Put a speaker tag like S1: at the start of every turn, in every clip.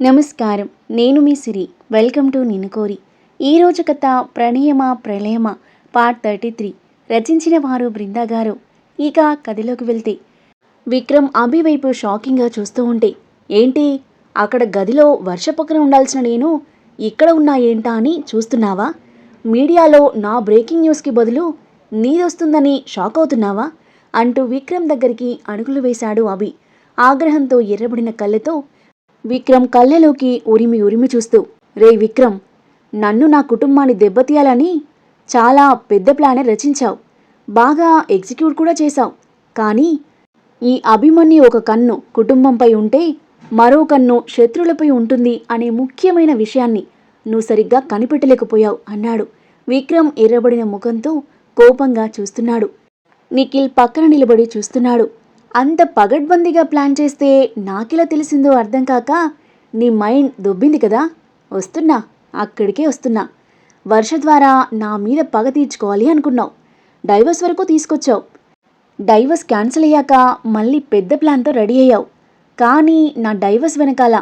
S1: నమస్కారం. నేను మీ సిరి. Welcome to నినుకోరి ఈరోజు కథ ప్రణయమ ప్రళయమ? Part thirty three. రచించిన వారు బృందా గారు. ఇక కథలోకి వెళ్తే విక్రమ్ అభి వైపు షాకింగ్గా చూస్తూ ఉంటే ఏంటి? అక్కడ గదిలో వర్ష పక్కన ఉండాల్సిన నేను ఇక్కడ ఉన్నా ఏంటా అని చూస్తున్నావా? మీడియాలో నా బ్రేకింగ్ న్యూస్కి బదులు నీదొస్తుందని షాక్ అవుతున్నావా? అంటూ విక్రమ్ దగ్గరికి అణుకులు వేశాడు అభి. ఆగ్రహంతో ఎర్రబడిన కళ్ళతో విక్రమ్ కళ్ళలోకి ఉరిమి ఉరిమి చూస్తూ రే విక్రమ్ నన్ను నా కుటుంబాన్ని దెబ్బతీయాలని చాలా పెద్ద ప్లానే రచించావు. బాగా ఎగ్జిక్యూట్ కూడా చేశావు. కానీ ఈ అభిమన్యు ఒక కన్ను కుటుంబంపై ఉంటే మరో కన్ను శత్రువులపై ఉంటుంది అనే ముఖ్యమైన విషయాన్ని నువ్వు సరిగ్గా కనిపెట్టలేకపోయావు అన్నాడు. విక్రమ్ ఎర్రబడిన ముఖంతో కోపంగా చూస్తున్నాడు. నిఖిల్ పక్కన నిలబడి చూస్తున్నాడు. అంత పగడ్బందీగా ప్లాన్ చేస్తే నాకెలా తెలిసిందో అర్థం కాక నీ మైండ్ దొబ్బింది కదా. వస్తున్నా అక్కడికే వస్తున్నా. వర్ష ద్వారా నా మీద పగ తీర్చుకోవాలి అనుకున్నావు. డైవర్స్ వరకు తీసుకొచ్చావు. డైవర్స్ క్యాన్సిల్ అయ్యాక మళ్ళీ పెద్ద ప్లాన్తో రెడీ అయ్యావు. కానీ నా డైవర్స్ వెనకాల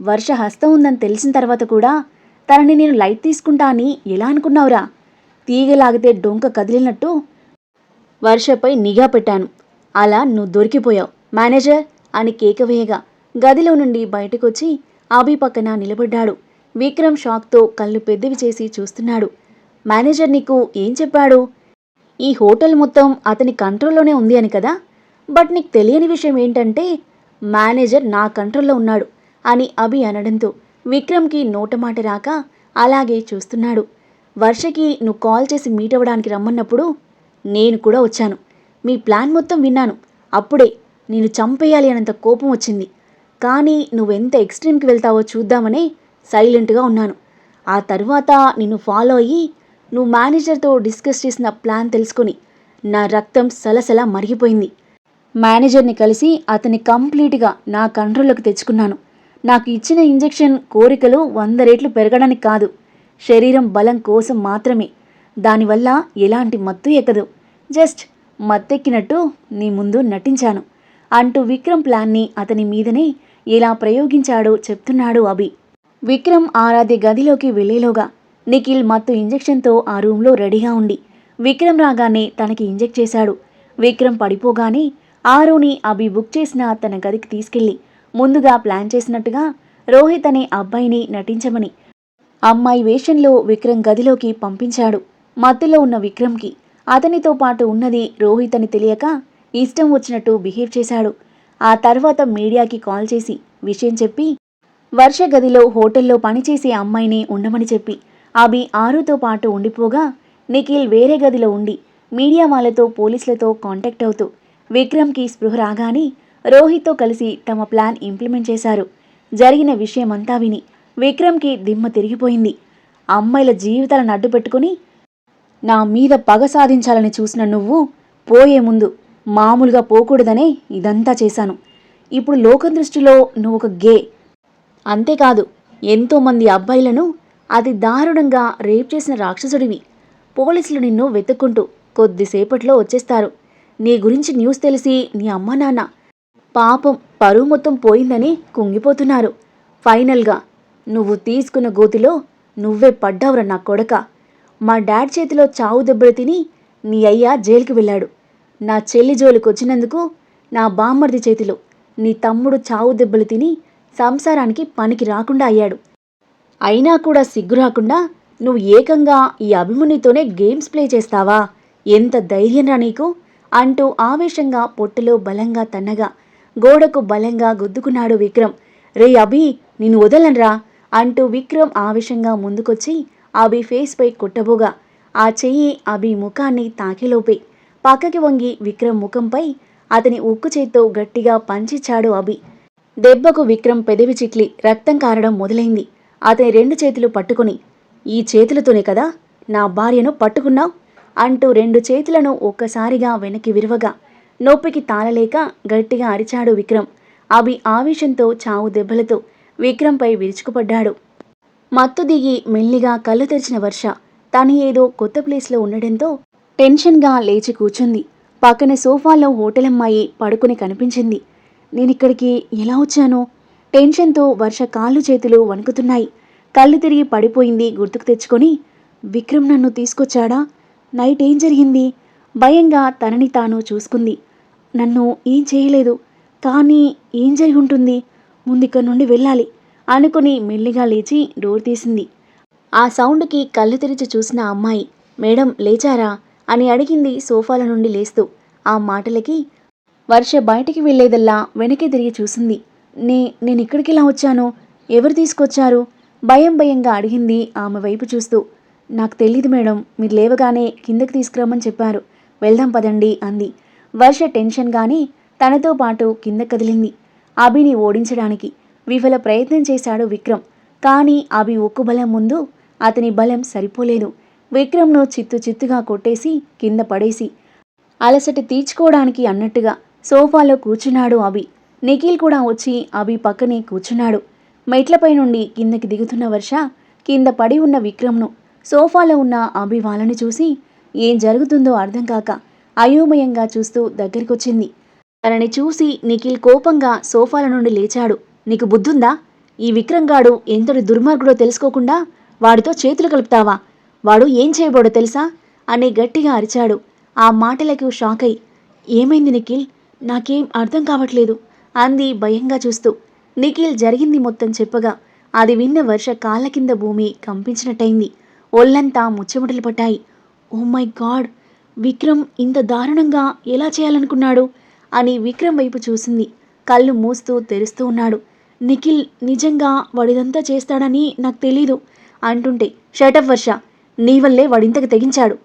S1: వర్ష హస్తం ఉందని తెలిసిన తర్వాత కూడా తనని నేను లైట్ తీసుకుంటా అని ఎలా అనుకున్నావురా? తీగలాగితే డొంక కదిలినట్టు వర్షపై నిఘా పెట్టాను. అలా నువ్వు దొరికిపోయావు. మేనేజర్ అని కేక వేయగా గదిలో నుండి బయటకొచ్చి అభి పక్కన నిలబడ్డాడు. విక్రమ్ షాక్తో కళ్ళు పెద్దవి చేసి చూస్తున్నాడు. మేనేజర్ నీకు ఏం చెప్పాడు? ఈ హోటల్ మొత్తం అతని కంట్రోల్లోనే ఉంది అని కదా? బట్ నీకు తెలియని విషయం ఏంటంటే మేనేజర్ నా కంట్రోల్లో ఉన్నాడు అని అభి అనడంతో విక్రమ్కి నోటమాట రాక అలాగే చూస్తున్నాడు. వర్షకి నువ్వు కాల్ చేసి మీట్ అవ్వడానికి రమ్మన్నప్పుడు నేను కూడా వచ్చాను. మీ ప్లాన్ మొత్తం విన్నాను. అప్పుడే నేను చంపేయాలి అనంత కోపం వచ్చింది. కానీ నువ్వెంత ఎక్స్ట్రీమ్కి వెళ్తావో చూద్దామనే సైలెంట్గా ఉన్నాను. ఆ తర్వాత నిన్ను ఫాలో అయ్యి నువ్వు మేనేజర్తో డిస్కస్ చేసిన ప్లాన్ తెలుసుకొని నా రక్తం సలసల మరిగిపోయింది. మేనేజర్ని కలిసి అతన్ని కంప్లీట్గా నా కంట్రోల్లోకి తెచ్చుకున్నాను. నాకు ఇచ్చిన ఇంజెక్షన్ కోరికలు వంద రేట్లు పెరగడానికి కాదు. శరీరం బలం కోసం మాత్రమే. దానివల్ల ఎలాంటి మత్తు ఎక్కదు. జస్ట్ మత్తెక్కినట్టు నీ ముందు నటించాను. అంటూ విక్రమ్ ప్లాన్ని అతని మీదనే ఎలా ప్రయోగించాడో చెప్తున్నాడు అభి. విక్రమ్ ఆరాధ్య గదిలోకి వెళ్ళేలోగా నిఖిల్ మత్తు ఇంజెక్షన్తో ఆ రూంలో రెడీగా ఉండి విక్రమ్ రాగానే తనకి ఇంజెక్ట్ చేశాడు. విక్రమ్ పడిపోగానే ఆరుని అభి బుక్ చేసిన తన గదికి తీసుకెళ్ళి ముందుగా ప్లాన్ చేసినట్టుగా రోహిత్ అనే అబ్బాయిని నటించమని అమ్మాయి వేషంలో విక్రమ్ గదిలోకి పంపించాడు. మత్తులో ఉన్న విక్రమ్కి అతనితో పాటు ఉన్నది రోహిత్ అని తెలియక ఇష్టం వచ్చినట్టు బిహేవ్ చేశాడు. ఆ తర్వాత మీడియాకి కాల్ చేసి విషయం చెప్పి వర్ష గదిలో హోటల్లో పనిచేసే అమ్మాయిని ఉండమని చెప్పి అభి ఆరుతో పాటు ఉండిపోగా నిఖిల్ వేరే గదిలో ఉండి మీడియా వాళ్ళతో పోలీసులతో కాంటాక్ట్ అవుతూ విక్రమ్కి స్పృహ రాగానే రోహిత్తో కలిసి తమ ప్లాన్ ఇంప్లిమెంట్ చేశారు. జరిగిన విషయమంతా విని విక్రమ్కి దిమ్మ తిరిగిపోయింది. అమ్మాయిల జీవితాలను అడ్డు పెట్టుకుని నా మీద పగ సాధించాలని చూసిన నువ్వు పోయే ముందు మామూలుగా పోకూడదనే ఇదంతా చేశాను. ఇప్పుడు లోకం దృష్టిలో నువ్వు ఒక గే. అంతేకాదు ఎంతోమంది అబ్బాయిలను అతి దారుణంగా రేప్ చేసిన రాక్షసుడివి. పోలీసులు నిన్ను వెతుక్కుంటూ కొద్దిసేపట్లో వచ్చేస్తారు. నీ గురించి న్యూస్ తెలిసి నీ అమ్మ నాన్న పాపం పరువు మొత్తం పోయిందని కుంగిపోతున్నారు. ఫైనల్గా నువ్వు తీసుకున్న గోతిలో నువ్వే పడ్డావురా నా కొడక. మా డాడ్ చేతిలో చావు దెబ్బలు తిని నీ అయ్య జైలుకి వెళ్ళాడు. నా చెల్లి జోలికి వచ్చినందుకు నా బామ్మర్ది చేతిలో నీ తమ్ముడు చావు దెబ్బలు తిని సంసారానికి పనికి రాకుండా అయ్యాడు. అయినా కూడా సిగ్గు రాకుండా నువ్వు ఏకంగా ఈ అభిమునితోనే గేమ్స్ ప్లే చేస్తావా? ఎంత ధైర్యంరా నీకు? అంటూ ఆవేశంగా పొట్టలో బలంగా తన్నగా గోడకు బలంగా గుద్దుకున్నాడు విక్రమ్. రే అభి నిన్ను వదలనరా? అంటూ విక్రమ్ ఆవేశంగా ముందుకొచ్చి అభి ఫేస్పై కొట్టబోగా. ఆ చెయ్యి అభి ముఖాన్ని తాకిలోపే పక్కకి వంగి విక్రమ్ ముఖంపై అతని ఉక్కు చేత్తో గట్టిగా పంచిచ్చాడు అభి. దెబ్బకు విక్రమ్ పెదవి చిట్లి రక్తం కారడం మొదలైంది. అతని రెండు చేతులు పట్టుకుని ఈ చేతులతోనే కదా నా భార్యను పట్టుకున్నావు? అంటూ రెండు చేతులను ఒక్కసారిగా వెనక్కి విరవగా నొప్పికి తాళలేక గట్టిగా అరిచాడు విక్రమ్. అభి ఆవేశంతో చావు దెబ్బలతో విక్రమ్పై విరుచుకుపడ్డాడు. మత్తు దిగి మెల్లిగా కళ్ళు తెరిచిన వర్ష తను ఏదో కొత్త ప్లేస్లో ఉండడంతో టెన్షన్గా లేచి కూర్చుంది. పక్కన సోఫాలో హోటల్ అమ్మాయి పడుకుని కనిపించింది. నేనిక్కడికి ఎలా వచ్చాను? టెన్షన్తో వర్ష కాళ్ళు చేతులు వణుకుతున్నాయి. కళ్ళు తిరిగి పడిపోయింది గుర్తుకు తెచ్చుకొని విక్రమ్ నన్ను తీసుకొచ్చాడా? నైట్ ఏం జరిగింది? భయంగా తనని తాను చూసుకుంది. నన్ను ఏం చేయలేదు కానీ ఏం జరిగి ఉంటుంది? ముందు నుండి వెళ్ళాలి. అనుకుని మెల్లిగా లేచి డోర్ తీసింది. ఆ సౌండ్కి కళ్ళు తెరిచి చూసిన అమ్మాయి మేడం లేచారా? అని అడిగింది సోఫాల నుండి లేస్తూ. ఆ మాటలకి వర్ష బయటికి వెళ్ళేదల్లా వెనక్కి తిరిగి చూసింది. నే నేను ఇక్కడికి ఇలా వచ్చాను? ఎవరు తీసుకొచ్చారు? భయం భయంగా అడిగింది ఆమె వైపు చూస్తూ. నాకు తెలియదు మేడం మీరు లేవగానే కిందకి తీసుకురమ్మని చెప్పారు. వెళ్దాం పదండి అంది. వర్ష టెన్షన్గానే తనతో పాటు కింద కదిలింది. అభిని ఓడించడానికి విఫల ప్రయత్నం చేశాడు విక్రమ్. కానీ అభి ఒక్కు బలం ముందు అతని బలం సరిపోలేదు. విక్రమ్ను చిత్తు చిత్తుగా కొట్టేసి కింద పడేసి అలసట తీర్చుకోవడానికి అన్నట్టుగా సోఫాలో కూర్చున్నాడు అభి. నిఖిల్ కూడా వచ్చి అభి పక్కనే కూర్చున్నాడు. మెట్లపై నుండి కిందకి దిగుతున్న వర్ష కింద పడి ఉన్న విక్రమ్ను సోఫాలో ఉన్న అభి వాళ్ళని చూసి ఏం జరుగుతుందో అర్థం కాక అయోమయంగా చూస్తూ దగ్గరికొచ్చింది. తనని చూసి నిఖిల్ కోపంగా సోఫాల నుండి లేచాడు. నీకు బుద్ధుందా? ఈ విక్రమ్ గాడు ఎంతటి దుర్మార్గుడో తెలుసుకోకుండా వాడితో చేతులు కలుపుతావా? వాడు ఏం చేయబోడో తెలుసా? అని గట్టిగా అరిచాడు. ఆ మాటలకు షాక్ అయి ఏమైంది నిఖిల్? నాకేం అర్థం కావట్లేదు అంది భయంగా చూస్తూ. నిఖిల్ జరిగింది మొత్తం చెప్పగా అది విన్న వర్ష కాళ్ళ కింద భూమి కంపించినట్టయింది. ఒళ్ళంతా ముచ్చమటలు పట్టాయి. Oh my God! విక్రమ్ ఇంత దారుణంగా ఎలా చేయాలనుకున్నాడు? అని విక్రమ్ వైపు చూసింది. కళ్ళు మూస్తూ తెరుస్తూ ఉన్నాడు. నిఖిల్ నిజంగా వాడిదంతా చేస్తాడని నాకు తెలీదు అంటుంటే షటప్ వర్ష. నీ వల్లే వాడింతకు తెగించాడు.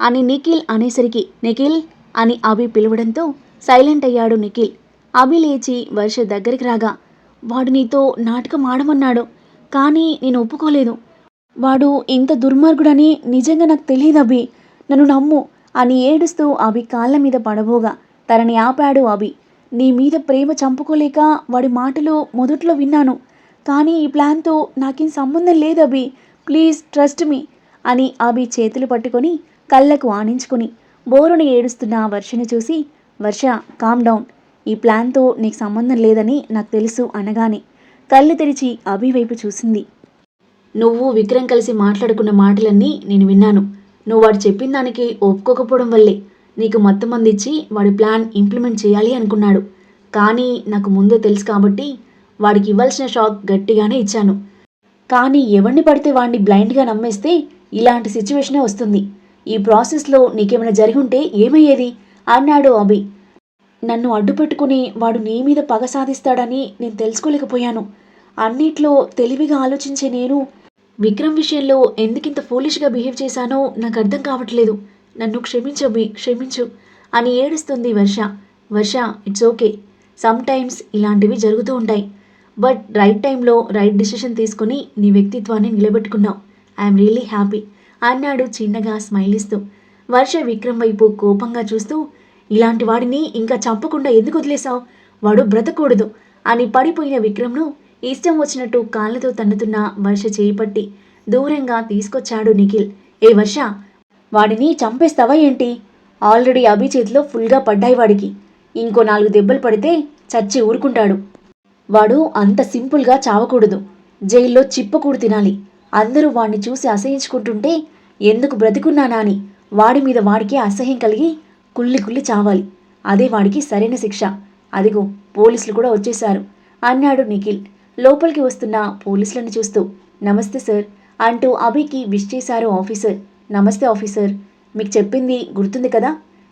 S1: అని నిఖిల్ అనేసరికి నిఖిల్? అని అభి పిలవడంతో సైలెంట్ అయ్యాడు నిఖిల్. అభి లేచి వర్ష దగ్గరికి రాగా వాడు నీతో నాటకం ఆడమన్నాడు కానీ నేను ఒప్పుకోలేదు. వాడు ఇంత దుర్మార్గుడని నిజంగా నాకు తెలియదు అభి. నన్ను నమ్ము అని ఏడుస్తూ అభి కాళ్ళ మీద పడబోగా తనని ఆపాడు అభి. నీ మీద ప్రేమ చంపుకోలేక వాడి మాటలు మొదట్లో విన్నాను. కానీ ఈ ప్లాన్తో నాకేం సంబంధం లేదు అభి. ప్లీజ్ ట్రస్ట్ మీ అని అభి చేతులు పట్టుకొని కళ్ళకు ఆనించుకుని బోరుని ఏడుస్తున్న వర్షని చూసి వర్ష కామ్ డౌన్ ఈ ప్లాన్తో నీకు సంబంధం లేదని నాకు తెలుసు అనగానే కళ్ళు తెరిచి అభి వైపు చూసింది. నువ్వు విక్రమ్ కలిసి మాట్లాడుకున్న మాటలన్నీ నేను విన్నాను. నువ్వు వాడు చెప్పిన దానికి ఒప్పుకోకపోవడం వల్లే. నీకు మొత్తం అందించి వాడి ప్లాన్ ఇంప్లిమెంట్ చేయాలి అనుకున్నాడు. కానీ నాకు ముందే తెలుసు కాబట్టి వాడికి ఇవ్వాల్సిన షాక్ గట్టిగానే ఇచ్చాను. కానీ ఎవరిని పడితే వాడిని బ్లైండ్గా నమ్మేస్తే ఇలాంటి సిచ్యువేషనే వస్తుంది. ఈ ప్రాసెస్లో నీకేమైనా జరిగి ఉంటే ఏమయ్యేది? అన్నాడు అభి. నన్ను అడ్డుపెట్టుకుని వాడు నీ మీద పగ సాధిస్తాడని నేను తెలుసుకోలేకపోయాను. అన్నిట్లో తెలివిగా ఆలోచించే నేను విక్రమ్ విషయంలో ఎందుకింత ఫూలిష్గా బిహేవ్ చేశానో నాకు అర్థం కావట్లేదు. నన్ను క్షమించబి క్షమించు అని ఏడుస్తుంది Varsha. Varsha it's okay some times ఇలాంటివి జరుగుతూ ఉంటాయి. బట్ రైట్ టైంలో రైట్ డిసిషన్ తీసుకుని నీ వ్యక్తిత్వాన్ని నిలబెట్టుకున్నావు. ఐఎమ్ రియలీ హ్యాపీ అన్నాడు చిన్నగా స్మైల్ ఇస్తూ వర్ష విక్రమ్ వైపు కోపంగా చూస్తూ ఇలాంటి వాడిని ఇంకా చంపకుండా ఎందుకు వదిలేశావు? వాడు బ్రతకూడదు అని పడిపోయిన విక్రమ్ను ఇష్టం వచ్చినట్టు కాళ్ళతో తన్నుతున్న వర్ష చేపట్టి దూరంగా తీసుకొచ్చాడు నిఖిల్. ఏ వర్ష వాడిని చంపేస్తావా ఏంటి? ఆల్రెడీ అభి చేతిలో ఫుల్గా పడ్డాయి వాడికి. ఇంకో నాలుగు దెబ్బలు పడితే చచ్చి ఊరుకుంటాడు. వాడు అంత సింపుల్గా చావకూడదు. జైల్లో చిప్పకూడు తినాలి. అందరూ వాడిని చూసి అసహించుకుంటుంటే ఎందుకు బ్రతికున్నానా అని వాడి మీద వాడికి అసహ్యం కలిగి కుళ్ళి కుళ్ళి చావాలి. అదే వాడికి సరైన శిక్ష. అదిగో పోలీసులు కూడా వచ్చేశారు. అన్నాడు నిఖిల్. లోపలికి వస్తున్న పోలీసులను చూస్తూ నమస్తే సార్ అంటూ అభికి విష్ చేశారు ఆఫీసర్. నమస్తే ఆఫీసర్. మీకు చెప్పింది గుర్తుంది కదా?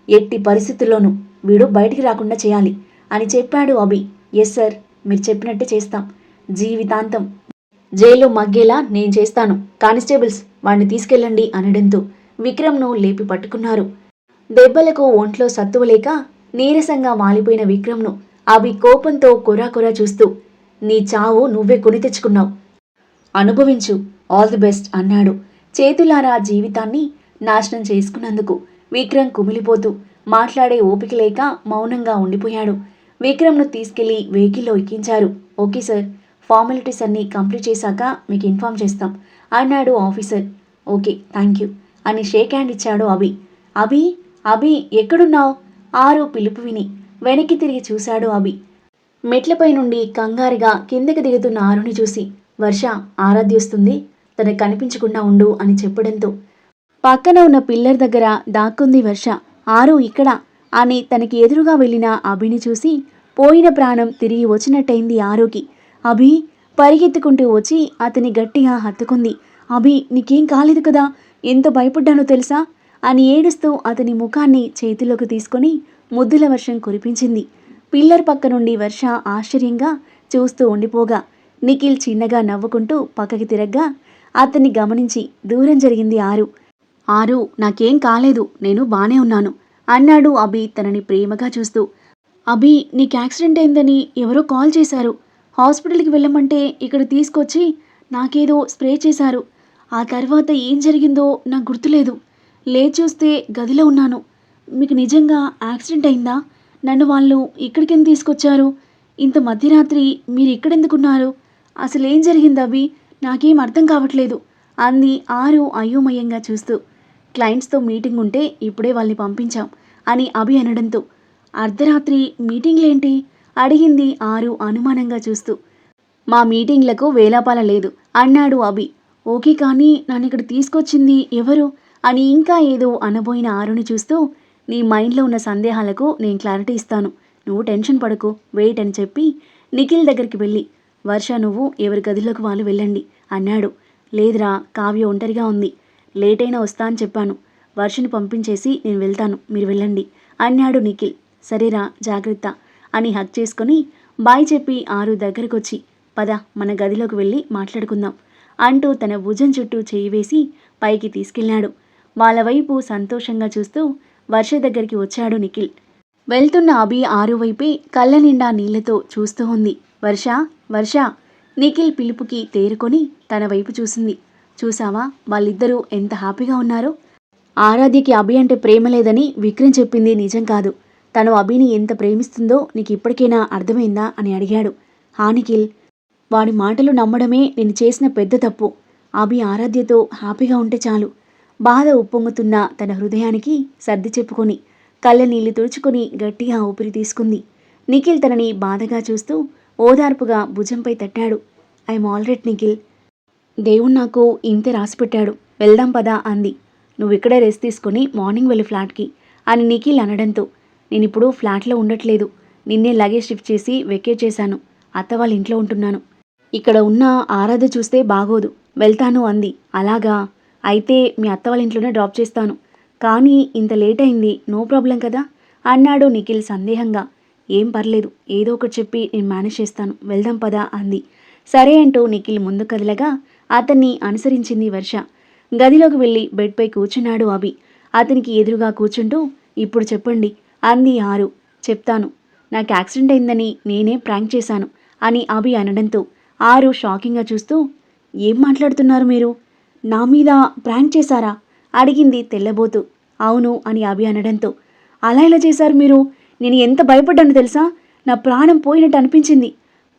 S1: ఎట్టి పరిస్థితుల్లోనూ వీడు బయటికి రాకుండా చేయాలి అని చెప్పాడు అభి. ఎస్ సార్ మీరు చెప్పినట్టే చేస్తాం. జీవితాంతం జైల్లో మగ్గేలా నేను చేస్తాను. కానిస్టేబుల్స్ వాడిని తీసుకెళ్ళండి అనడంతో విక్రమ్ను లేపి పట్టుకున్నారు. దెబ్బలకు ఒంట్లో సత్తువలేక నీరసంగా వాలిపోయిన విక్రమ్ను అభి కోపంతో కొరాకొరా చూస్తూ నీ చావు నువ్వే కొని తెచ్చుకున్నావు. అనుభవించు. ఆల్ ది బెస్ట్ అన్నాడు. చేతులారా జీవితాన్ని నాశనం చేసుకున్నందుకు విక్రమ్ కుమిలిపోతూ మాట్లాడే ఓపిక లేక మౌనంగా ఉండిపోయాడు. విక్రమ్ను తీసుకెళ్ళి వెహికల్లో ఎక్కించారు. ఓకే సార్ ఫార్మాలిటీస్ అన్నీ కంప్లీట్ చేశాక మీకు ఇన్ఫామ్ చేస్తాం అన్నాడు ఆఫీసర్. ఓకే థ్యాంక్ యూ అని షేక్ హ్యాండ్ ఇచ్చాడు అభి. అభి అభి ఎక్కడున్నావు? ఆరు పిలుపు విని వెనక్కి తిరిగి చూశాడు అభి. మెట్లపై నుండి కంగారుగా కిందకి దిగుతున్న ఆరుని చూసి వర్ష ఆరాధ్యస్తుంది తనకు కనిపించకుండా ఉండు అని చెప్పడంతో పక్కన ఉన్న పిల్లర్ దగ్గర దాక్కుంది వర్ష. ఆరు ఇక్కడ అని తనకి ఎదురుగా వెళ్ళిన అభిని చూసి పోయిన ప్రాణం తిరిగి వచ్చినట్టయింది ఆరోకి. అభి పరిగెత్తుకుంటూ వచ్చి అతని గట్టిగా హత్తుకుంది. అభి నీకేం కాలేదు కదా? ఎంత భయపడ్డానో తెలుసా అని ఏడుస్తూ అతని ముఖాన్ని చేతిలోకి తీసుకొని ముద్దుల వర్షం కురిపించింది. పిల్లర్ పక్క నుండి వర్ష ఆశ్చర్యంగా చూస్తూ ఉండిపోగా. నిఖిల్ చిన్నగా నవ్వుకుంటూ పక్కకి తిరగ్గా అతన్ని గమనించి దూరం జరిగింది ఆరు. ఆరు నాకేం కాలేదు నేను బానే ఉన్నాను అన్నాడు అభి తనని ప్రేమగా చూస్తూ. అభి నీకు యాక్సిడెంట్ అయిందని ఎవరో కాల్ చేశారు. హాస్పిటల్కి వెళ్ళమంటే ఇక్కడ తీసుకొచ్చి నాకేదో స్ప్రే చేశారు. ఆ తర్వాత ఏం జరిగిందో నాకు గుర్తులేదు. లేచి చూస్తే గదిలో ఉన్నాను. మీకు నిజంగా యాక్సిడెంట్ అయిందా? నన్ను వాళ్ళు ఇక్కడికెందుకు తీసుకొచ్చారు? ఇంత మధ్యరాత్రి మీరు ఇక్కడెందుకున్నారు? అసలు ఏం జరిగింది అభి? నాకేం అర్థం కావట్లేదు అంది ఆరు అయోమయంగా చూస్తూ. క్లయింట్స్తో మీటింగ్ ఉంటే ఇప్పుడే వాళ్ళని పంపించాం అని అభి అనడంతో. అర్ధరాత్రి మీటింగ్లేంటి? అడిగింది ఆరు అనుమానంగా చూస్తూ. మా మీటింగ్లకు వేలాపాల లేదు అన్నాడు అభి. ఓకే కానీ నన్ను ఇక్కడ తీసుకొచ్చింది ఎవరు? అని ఇంకా ఏదో అనబోయిన ఆరుని చూస్తూ. నీ మైండ్లో ఉన్న సందేహాలకు నేను క్లారిటీ ఇస్తాను నువ్వు టెన్షన్ పడకు వెయిట్ అని చెప్పి నిఖిల్ దగ్గరికి వెళ్ళి వర్ష నువ్వు ఎవరి గదిలోకి వాళ్ళు వెళ్ళండి అన్నాడు. లేదురా కావ్య ఒంటరిగా ఉంది. లేట్ అయినా వస్తా అని చెప్పాను. వర్షని పంపించేసి నేను వెళ్తాను. మీరు వెళ్ళండి అన్నాడు నిఖిల్. సరేరా జాగ్రత్త అని హక్ చేసుకొని బాయ్ చెప్పి ఆరు దగ్గరకొచ్చి పద మన గదిలోకి వెళ్ళి మాట్లాడుకుందాం అంటూ తన భుజం చుట్టూ చేయి వేసి పైకి తీసుకెళ్ళాడు. వాళ్ళ వైపు సంతోషంగా చూస్తూ వర్ష దగ్గరికి వచ్చాడు నిఖిల్. వెళ్తున్న అభి ఆరు వైపే కళ్ళ నిండా నీళ్ళతో చూస్తూ ఉంది. వర్ష వర్ష నిఖిల్ పిలుపుకి తేరుకొని తన వైపు చూసింది. చూసావా వాళ్ళిద్దరూ ఎంత హ్యాపీగా ఉన్నారో. ఆరాధ్యకి అభి అంటే ప్రేమ లేదని విక్రమ్ చెప్పింది నిజం కాదు. తను అభిని ఎంత ప్రేమిస్తుందో నీకు ఇప్పటికైనా అర్థమైందా అని అడిగాడు. హా నిఖిల్ వాడి మాటలు నమ్మడమే నేను చేసిన పెద్ద తప్పు. అభి ఆరాధ్యతో హ్యాపీగా ఉంటే చాలు. బాధ ఉప్పొంగుతున్న తన హృదయానికి సర్ది చెప్పుకొని కళ్ళ నీళ్ళు తుడుచుకొని గట్టిగా ఊపిరి తీసుకుంది. నిఖిల్ తనని బాధగా చూస్తూ ఓదార్పుగా భుజంపై తట్టాడు. I'm alright Nikhil. దేవుడు నాకు ఇంతే రాసిపెట్టాడు వెళ్దాం పదా అంది. నువ్వు ఇక్కడే రెస్ట్ తీసుకొని మార్నింగ్ వెళ్ళి ఫ్లాట్కి అని నిఖిల్ అనడంతో. నేను ఇప్పుడు ఫ్లాట్లో ఉండట్లేదు. నిన్నే లగేజ్ షిఫ్ట్ చేసి వెకేట్ చేశాను. అత్త వాళ్ళ ఇంట్లో ఉంటున్నాను. ఇక్కడ ఉన్న ఆరాధ చూస్తే బాగోదు. వెళ్తాను అంది. అలాగా? అయితే మీ అత్త వాళ్ళ ఇంట్లోనే డ్రాప్ చేస్తాను. కానీ ఇంత లేట్ అయింది. నో ప్రాబ్లం కదా? అన్నాడు నిఖిల్ సందేహంగా. ఏం పర్లేదు ఏదో ఒకటి చెప్పి నేను మేనేజ్ చేస్తాను వెళ్దాం పదా అంది. సరే అంటూ నిఖిల్ ముందు కదలగా అతన్ని అనుసరించింది వర్ష. గదిలోకి వెళ్ళి బెడ్పై కూర్చున్నాడు అభి. అతనికి ఎదురుగా కూర్చుంటూ ఇప్పుడు చెప్పండి అంది ఆరు. చెప్తాను. నాకు యాక్సిడెంట్ అయిందని నేనే ప్రాంక్ చేశాను అని అభి అనడంతో ఆరు షాకింగ్గా చూస్తూ ఏం మాట్లాడుతున్నారు మీరు? నా మీద ప్రాంక్ చేశారా? అడిగింది తెల్లబోతూ. అవును అని అభి అనడంతో అలా ఎలా చేశారు మీరు? నేను ఎంత భయపడ్డాను తెలుసా? నా ప్రాణం పోయినట్టు అనిపించింది.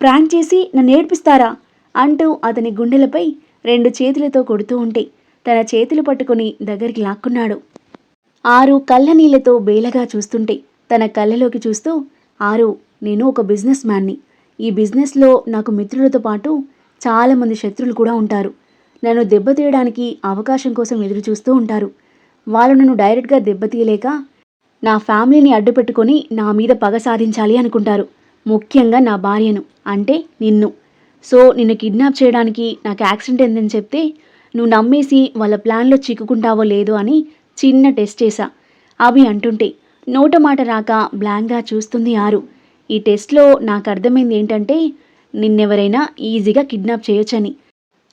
S1: ప్రాంక్ చేసి నన్ను ఏడ్పిస్తారా? అంటూ అతని గుండెలపై రెండు చేతులతో కొడుతూ ఉంటే తన చేతులు పట్టుకొని దగ్గరికి లాక్కున్నాడు. ఆరు కళ్ళ నీళ్ళతో బేలగా చూస్తుంటే తన కళ్ళలోకి చూస్తూ ఆరు నేను ఒక బిజినెస్ మ్యాన్ని. ఈ బిజినెస్లో నాకు మిత్రులతో పాటు చాలామంది శత్రులు కూడా ఉంటారు. నన్ను దెబ్బతీయడానికి అవకాశం కోసం ఎదురు చూస్తూ ఉంటారు. వాళ్ళు నన్ను డైరెక్ట్గా దెబ్బతీయలేక నా ఫ్యామిలీని అడ్డుపెట్టుకొని నా మీద పగ సాధించాలి అనుకుంటారు. ముఖ్యంగా నా భార్యను అంటే నిన్ను. సో నిన్ను కిడ్నాప్ చేయడానికి నాకు యాక్సిడెంట్ ఏందని చెప్తే నువ్వు నమ్మేసి వాళ్ళ ప్లాన్లో చిక్కుకుంటావో లేదో అని చిన్న టెస్ట్ చేశా. అవి అంటుంటే నోట మాట రాక బ్లాంక్గా చూస్తుంది ఆరు. ఈ టెస్ట్లో నాకు అర్థమైంది ఏంటంటే నిన్నెవరైనా ఈజీగా కిడ్నాప్ చేయొచ్చని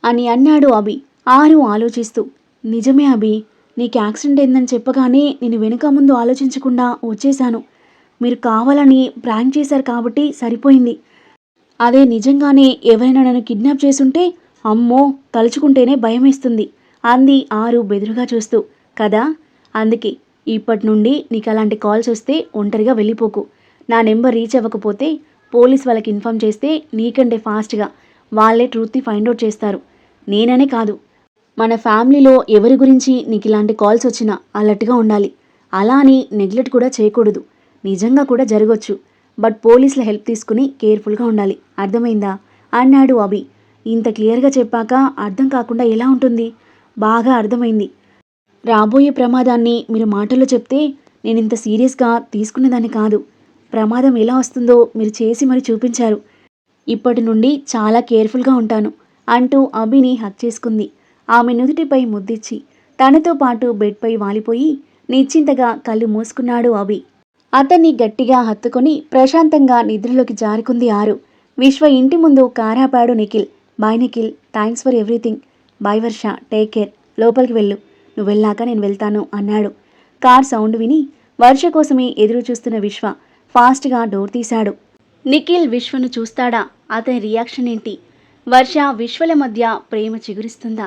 S1: అని అన్నాడు అభి. ఆరు ఆలోచిస్తూ నిజమే అభి నీకు యాక్సిడెంట్ అయిందని చెప్పగానే నేను వెనుక ముందు ఆలోచించకుండా వచ్చేశాను. మీరు కావాలని ప్రాంక్ చేశారు కాబట్టి సరిపోయింది. అదే నిజంగానే ఎవరైనా నన్ను కిడ్నాప్ చేసుంటే అమ్మో తలుచుకుంటేనే భయమేస్తుంది అంది ఆరు బెదురుగా చూస్తూ. కదా? అందుకే ఇప్పటి నుండి నీకు అలాంటి కాల్స్ వస్తే ఒంటరిగా వెళ్ళిపోకు. నా నెంబర్ రీచ్ అవ్వకపోతే పోలీస్ వాళ్ళకి ఇన్ఫామ్ చేస్తే నీకంటే ఫాస్ట్గా వాళ్ళే ట్రూత్ని ఫైండ్ అవుట్ చేస్తారు. నేననే కాదు. మన ఫ్యామిలీలో ఎవరి గురించి నీకు ఇలాంటి కాల్స్ వచ్చినా అలర్ట్గా ఉండాలి. అలా అని నెగ్లెక్ట్ కూడా చేయకూడదు. నిజంగా కూడా జరగవచ్చు బట్ పోలీసుల హెల్ప్ తీసుకుని కేర్ఫుల్గా ఉండాలి. అర్థమైందా? అన్నాడు అభి. ఇంత క్లియర్గా చెప్పాక అర్థం కాకుండా ఎలా ఉంటుంది? బాగా అర్థమైంది. రాబోయే ప్రమాదాన్ని మీరు మాటల్లో చెప్తే నేను ఇంత సీరియస్గా తీసుకునేదాన్ని కాదు. ప్రమాదం ఎలా వస్తుందో మీరు చేసి మరి చూపించారు. ఇప్పటి నుండి చాలా కేర్ఫుల్గా ఉంటాను అంటూ అభిని హక్ చేసుకుంది. ఆమె నుదుటిపై ముద్దిచ్చి తనతో పాటు బెడ్పై వాలిపోయి నిశ్చింతగా కళ్ళు మూసుకున్నాడు అభి. అతన్ని గట్టిగా హత్తుకొని ప్రశాంతంగా నిద్రలోకి జారుకుంది ఆరు. విశ్వ ఇంటి ముందు కారాపాడు Nikhil. Bye Nikhil thanks for everything. Bye Varsha take care. లోపలికి వెళ్ళు. నువ్వు వెళ్ళాక నేను వెళ్తాను అన్నాడు. కార్ సౌండ్ విని వర్ష కోసమే ఎదురు చూస్తున్న విశ్వ ఫాస్ట్గా డోర్ తీశాడు. నిఖిల్ విశ్వను చూస్తాడా? అతని రియాక్షన్ ఏంటి? వర్ష విశ్వల మధ్య ప్రేమ చిగురిస్తుందా?